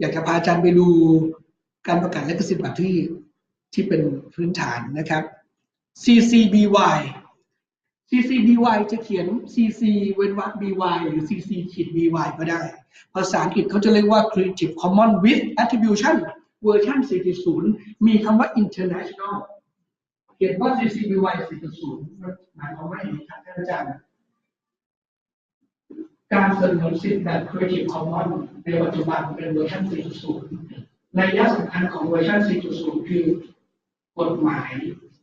อยากจะพาอาจารย์ไปดูการประกาศลิขสิทธิ์แบบที่ที่เป็นพื้นฐานนะครับ CCBY CCBY จะเขียน CC เว้นวรรค BY หรือ CC ขีด BY ก็ได้ ภาษาอังกฤษเขาจะเรียกว่า Creative Commons with Attribution เวอร์ชัน4.0 มีคำว่า international เขียนว่า CCBY 4.0 หมายความว่าอย่างนี้ครับท่านอาจารย์ การสนอสิทธิ์แบบ Creative Commons ในปัจจุบันเป็นเวอร์ชัน 4.0 ในยะสำคัญของเวอร์ชัน 4.0 คือกฎหมาย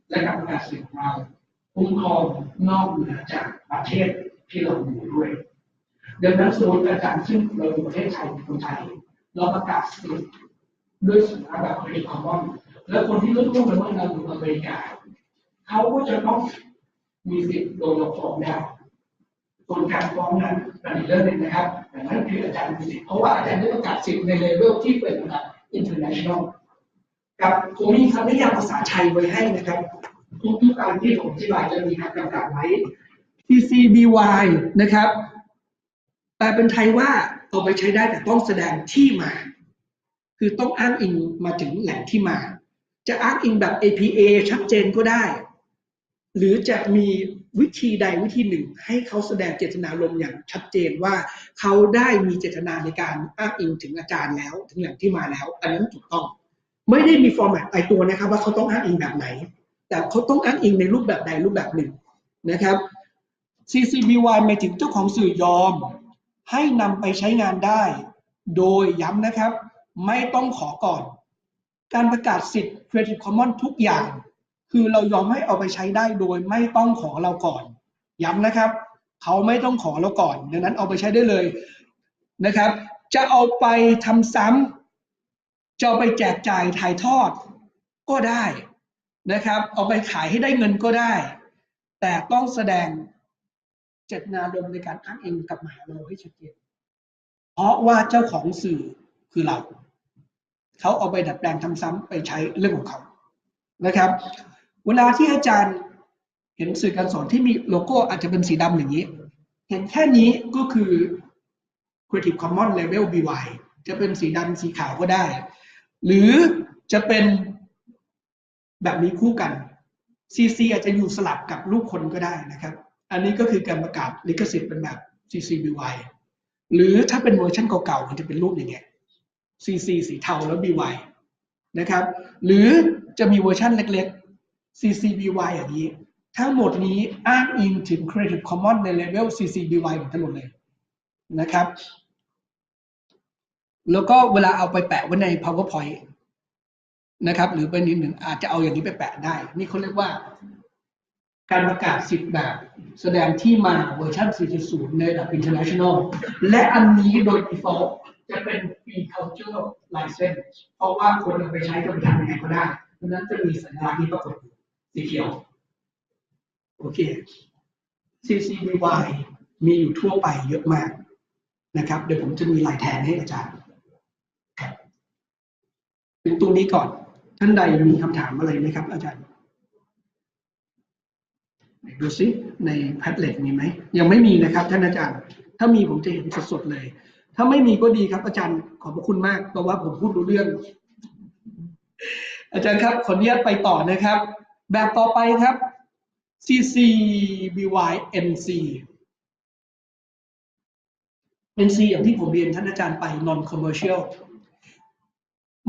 และการประกาศสิทธิ์ของเราคุ้มครองนอกเหนือจากประเทศที่เราอยู่ด้วยดังนั้นสมมติอาจารย์ซึ่งเราอยู่ประเทศไทยคนไทยเราประกาศสิทธิ์ด้วยสัญญาแบบ Creative Commons และคนที่ร่วมกันว่าเราอยู่อเมริกาเขาก็จะต้องมีสิทธิ์โดนเราฟ้องได้ส่วนการฟ้องนั้น อีกเรื่องหนึ่งนะครับแต่นั่นคืออาจารย์มีสิทธิ์เพราะว่าอาจารย์ได้ประกาศสิทธิ์ในเลเวลที่เป็นระดับ international กับผมมีคำนิยามภาษาไทยไว้ให้นะครับทุกๆการที่ผมอธิบายจะมีคำกำกับไว้ TCBY นะครับ แต่เป็นไทยว่าเอาไปใช้ได้แต่ต้องแสดงที่มา คือต้องอ้างอิงมาถึงแหล่งที่มา จะอ้างอิงแบบ APA ชัดเจนก็ได้ หรือจะมีวิธีใดวิธีหนึ่ง ให้เขาแสดงเจตนารมณ์อย่างชัดเจนว่าเขาได้มีเจตนาในการอ้างอิงถึงอาจารย์แล้ว ถึงแหล่งที่มาแล้ว อันนั้นถูกต้อง ไม่ได้มีฟอร์แมตตายตัวนะครับ ว่าเขาต้องอ้างอิงแบบไหน แต่เขาต้องอ้างอิงในรูปแบบใดรูปแบบหนึ่งนะครับ CCBY หมายถึงเจ้าของสื่อยอม ให้นำไปใช้งานได้ โดยย้ำนะครับ ไม่ต้องขอก่อน การประกาศสิทธิ์ Creative Commons ทุกอย่าง คือเรายอมให้เอาไปใช้ได้โดยไม่ต้องขอเราก่อน ย้ำนะครับเขาไม่ต้องขอเราก่อน ดังนั้นเอาไปใช้ได้เลยนะครับ จะเอาไปทำซ้ำจะเอาไปแจกจ่ายถ่ายทอดก็ได้นะครับ เอาไปขายให้ได้เงินก็ได้ แต่ต้องแสดงเจตนารมณ์ในการอ้างอิงกับมหาเราให้ชัดเจนเพราะว่าเจ้าของสื่อคือเรา เขาเอาไปดัดแปลงทำซ้ำไปใช้เรื่องของเขานะครับ เวลาที่อาจารย์เห็นสื่อการสอนที่มีโลโก้อาจจะเป็นสีดำอย่างนี้ เห็นแค่นี้ก็คือ Creative Commons Level BY จะเป็นสีดำสีขาวก็ได้ หรือจะเป็นแบบนี้คู่กัน CC อาจจะอยู่สลับกับรูปคนก็ได้นะครับ อันนี้ก็คือการประกาศลิขสิทธิ์เป็นแบบ CC BY หรือถ้าเป็นเวอร์ชันเก่าๆมันจะเป็นรูปอย่างเงี้ย CC สีเทาแล้ว BY นะครับ หรือจะมีเวอร์ชันเล็ก CCBY อย่างนี้ ทั้งหมดนี้อ้างอิงถึง Creative Commons ในเลเวล CCBY หมดทั้งหมดเลยนะครับ แล้วก็เวลาเอาไปแปะไว้ใน PowerPoint นะครับ หรือเป็นนิดหนึ่งอาจจะเอาอย่างนี้ไปแปะได้ นี่เขาเรียกว่า การประกาศสิทธิ์แบบแสดงที่มาเวอร์ชัน4.0 ในระดับ international และอันนี้โดย default จะเป็น free culture license เพราะว่าคนเอาไปใช้จะไปทำยังไงก็ได้ดังนั้นจะมีสัญลักษณ์นี้ปรากฏอยู่ สีเขียว โอเค CCBY มีอยู่ทั่วไปเยอะมากนะครับ เดี๋ยวผมจะมีลายแทนให้อาจารย์ถึงตรงนี้ก่อน ท่านใดมีคำถามอะไรไหมครับ อาจารย์ดูซิในแพทเล็ตมีไหม ยังไม่มีนะครับ ท่านอาจารย์ ถ้ามีผมจะเห็นสดๆเลย ถ้าไม่มีก็ดีครับ อาจารย์ขอบพระคุณมากเพราะว่าผมพูดรู้เรื่อง อาจารย์ครับขออนุญาตไปต่อนะครับ แบบต่อไปครับ CCBY NC NC อย่างที่ผมเรียนท่านอาจารย์ไป non commercial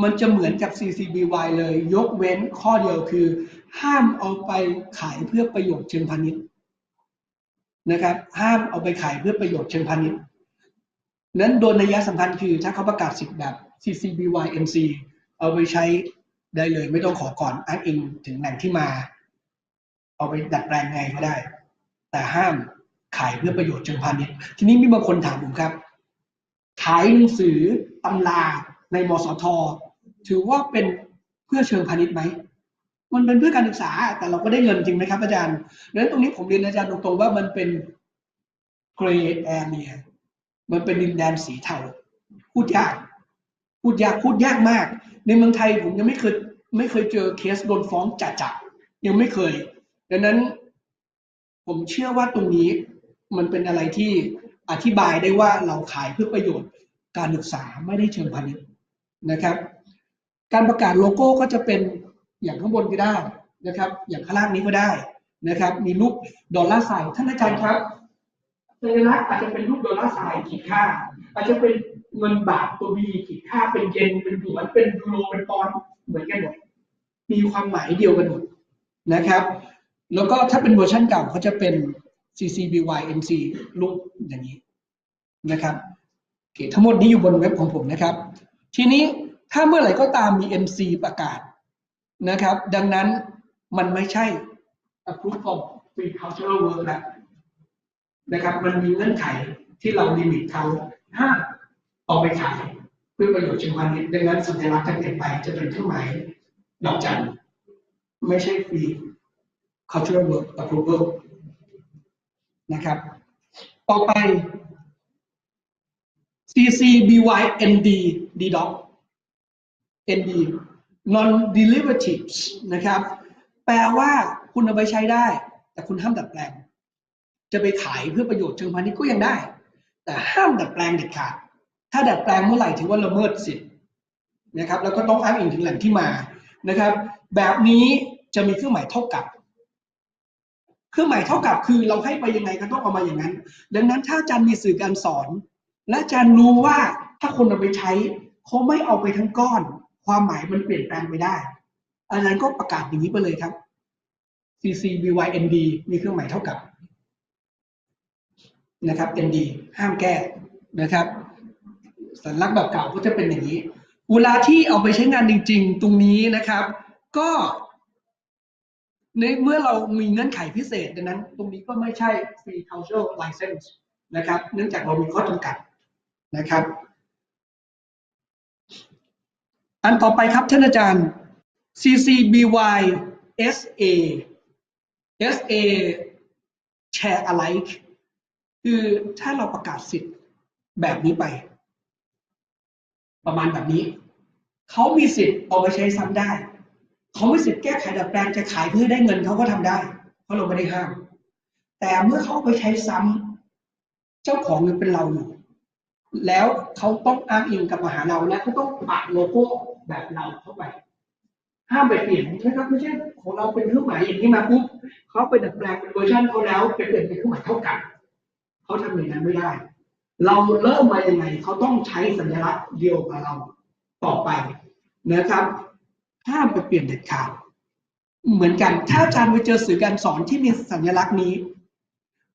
มันจะเหมือนกับ CCBY เลย ยกเว้นข้อเดียวคือ ห้ามเอาไปขายเพื่อประโยชน์เชิงพาณิชย์นะครับ ห้ามเอาไปขายเพื่อประโยชน์เชิงพาณิชย์ นั้นโดยนัยสำคัญคือถ้าเขาประกาศสิทธิ์แบบ CCBY NC เอาไปใช้ ได้เลยไม่ต้องขอก่อนอ้างอิงถึงแหล่งที่มา เอาไปดัดแปลงไงก็ได้ แต่ห้ามขายเพื่อประโยชน์เชิงพาณิชย์ทีนี้มีบางคนถามผมครับ ขายหนังสือตำราในมสท ถือว่าเป็นเพื่อเชิงพาณิชย์ไหมมันเป็นเพื่อการศึกษา แต่เราก็ได้เงินจริงไหมครับ อาจารย์ดังนั้นตรงนี้ผมเรียนอาจารย์ตรงๆว่ามันเป็น gray area มันเป็นดินแดนสีเทาพูดยาก พูดยากพูดยากมาก ในเมืองไทยผมยังไม่เคยไม่เคยเจอเคสโดนฟ้องจัดจัยังไม่เคย ดังนั้น ผมเชื่อว่าตรงนี้มันเป็นอะไรที่อธิบายได้ว่าเราขายเพื่อประโยชน์การศึกษาไม่ได้เชิงพาณิชย์นะครับ การประกาศโลโก้ก็จะเป็นอย่างข้างบนก็ได้นะครับ อย่างข้างล่างนี้ก็ได้นะครับ มีรูปดอลลาร์ไซน์ท่านอาจารย์ครับสัญลักษณ์อาจจะเป็นรูปดอลลาร์ไซน์ขีดค่า อาจจะเป็น เงินบาทตัวบีขีดค่าเป็นเยนเป็นหยวนเป็นยูโรเป็นปอนด์เหมือนกันหมดมีความหมายเดียวกันหมดนะครับ แล้วก็ถ้าเป็นเวอร์ชันเก่าเขาจะเป็น CCBYNC รูปอย่างนี้นะครับโอเคทั้งหมดนี้อยู่บนเว็บของผมนะครับ ทีนี้ถ้าเมื่อไหร่ก็ตามมี MC ประกาศนะครับ ดังนั้นมันไม่ใช่ approve of free cultural work แล้วนะครับ มันมีเงื่อนไขที่เราลิมิตเขาห้าม เอาไปขายเพื่อประโยชน์เชิงพาณิชย์ดังนั้นสัญลักษณ์จะเปลี่ยนไปจะเป็นเครื่องหมายดอกจันไม่ใช่ free cultural work approval นะครับ ต่อไป CCBYND DDoc ND non derivatives นะครับ แปลว่าคุณเอาไปใช้ได้ แต่คุณห้ามดัดแปลง จะไปขายเพื่อประโยชน์เชิงพาณิชย์ก็ยังได้ แต่ห้ามดัดแปลงเด็ดขาด ถ้าดัดแปลงเมื่อไหร่ถือว่าละเมิดสิทธิ์นะครับแล้วก็ต้องอ้างอิงถึงแหล่งที่มานะครับ แบบนี้จะมีเครื่องหมายเท่ากับ เครื่องหมายเท่ากับคือเราให้ไปยังไงก็ต้องเอามาอย่างนั้น ดังนั้นถ้าอาจารย์มีสื่อการสอน และอาจารย์รู้ว่าถ้าคนเอาไปใช้เขาไม่เอาไปทั้งก้อน ความหมายมันเปลี่ยนแปลงไปได้อาจารย์ก็ประกาศอย่างนี้ไปเลยครับ CCBYND มีเครื่องหมายเท่ากับนะครับ ND ห้ามแก้นะครับ สัญลักษณ์แบบเก่าก็จะเป็นอย่างนี้ เวลาที่เอาไปใช้งานจริง ๆ ตรงนี้นะครับ ก็ในเมื่อเรามีเงื่อนไขพิเศษดังนั้น ตรงนี้ก็ไม่ใช่ free cultural license นะครับ เนื่องจากเรามีข้อจำกัดนะครับ อันต่อไปครับท่านอาจารย์ CCBY SA SA share alike คือถ้าเราประกาศสิทธิ์แบบนี้ไป ประมาณแบบนี้ เขามีสิทธิ์เอาไปใช้ซ้ำได้ เขาไม่สิทธิ์แก้ไขดัดแปลงจะขายเพื่อได้เงินเขาก็ทำได้ เพราะเราไม่ได้ห้าม แต่เมื่อเขาไปใช้ซ้ำเจ้าของยังเป็นเราอยู่แล้วเขาต้องอ้างอิงกับมาหาเราและเขาต้องปะโลโก้แบบเราเข้าไป ห้ามไปเปลี่ยนใช่ครับไม่ใช่ของเราเป็นเครื่องหมายอย่างนี้มาปุ๊บเขาไปดัดแปลงเป็นเวอร์ชันเขาแล้วไปเปลี่ยนเป็นเครื่องหมายเท่ากันเขาทำอย่างนั้นไม่ได้ เราเริ่มมายังไงเขาต้องใช้สัญลักษณ์เดียวกับเราต่อไปนะครับห้ามไปเปลี่ยนเด็ดขาดเหมือนกัน ถ้าอาจารย์ไปเจอสื่อการสอนที่มีสัญลักษณ์นี้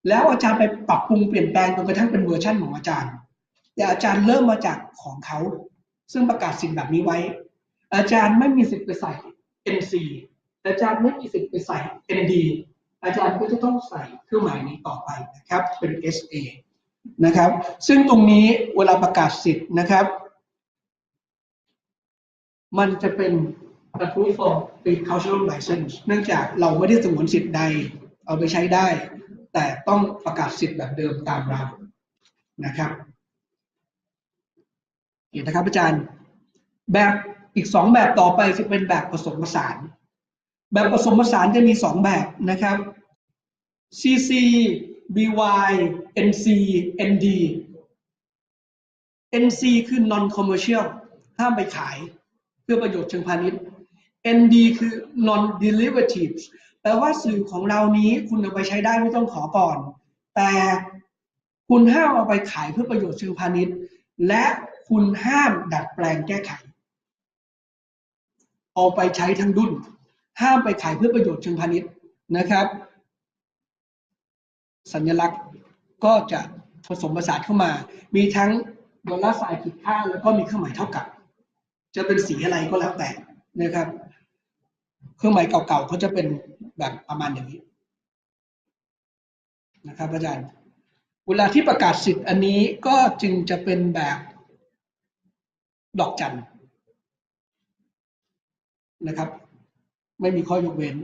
แล้วอาจารย์ไปปรับปรุงเปลี่ยนแปลงจนกระทั่งเป็นเวอร์ชันของอาจารย์ แต่อาจารย์เริ่มมาจากของเขา ซึ่งประกาศสิ่งแบบนี้ไว้ อาจารย์ไม่มีสิทธิ์ไปใส่ NC อาจารย์ไม่มีสิทธิ์ไปใส่ ND อาจารย์ก็จะต้องใส่เครื่องหมายนี้ต่อไปนะครับ เป็น SA นะครับ ซึ่งตรงนี้เวลาประกาศสิทธิ์นะครับ มันจะเป็น approve for free cultural license เนื่องจากเราไม่ได้สงวนสิทธิ์ใดเอาไปใช้ได้ แต่ต้องประกาศสิทธิ์แบบเดิมตามเรานะครับเห็นนะครับอาจารย์ แบบอีกสองแบบต่อไปจะเป็นแบบผสมผสาน แบบผสมผสานจะมีสองแบบนะครับ CC BY NC ND NC คือ non commercial ห้ามไปขายเพื่อประโยชน์เชิงพาณิชย์ ND คือ non derivatives แปลว่าสื่อของเรานี้คุณเอาไปใช้ได้ไม่ต้องขอก่อน แต่คุณห้ามเอาไปขายเพื่อประโยชน์เชิงพาณิชย์ และคุณห้ามดัดแปลงแก้ไข เอาไปใช้ทั้งดุนห้ามไปขายเพื่อประโยชน์เชิงพาณิชย์นะครับ สัญลักษณ์ ก็จะผสมผสานเข้ามา มีทั้งดอลลาร์สายขีดค่าแล้วก็มีเครื่องหมายเท่ากับ จะเป็นสีอะไรก็แล้วแต่นะครับ เครื่องหมายเก่าๆเขาจะเป็นแบบประมาณอย่างนี้นะครับอาจารย์ เวลาที่ประกาศสิทธิ์อันนี้ก็จึงจะเป็นแบบดอกจันนะครับ ไม่มีข้อยกเว้น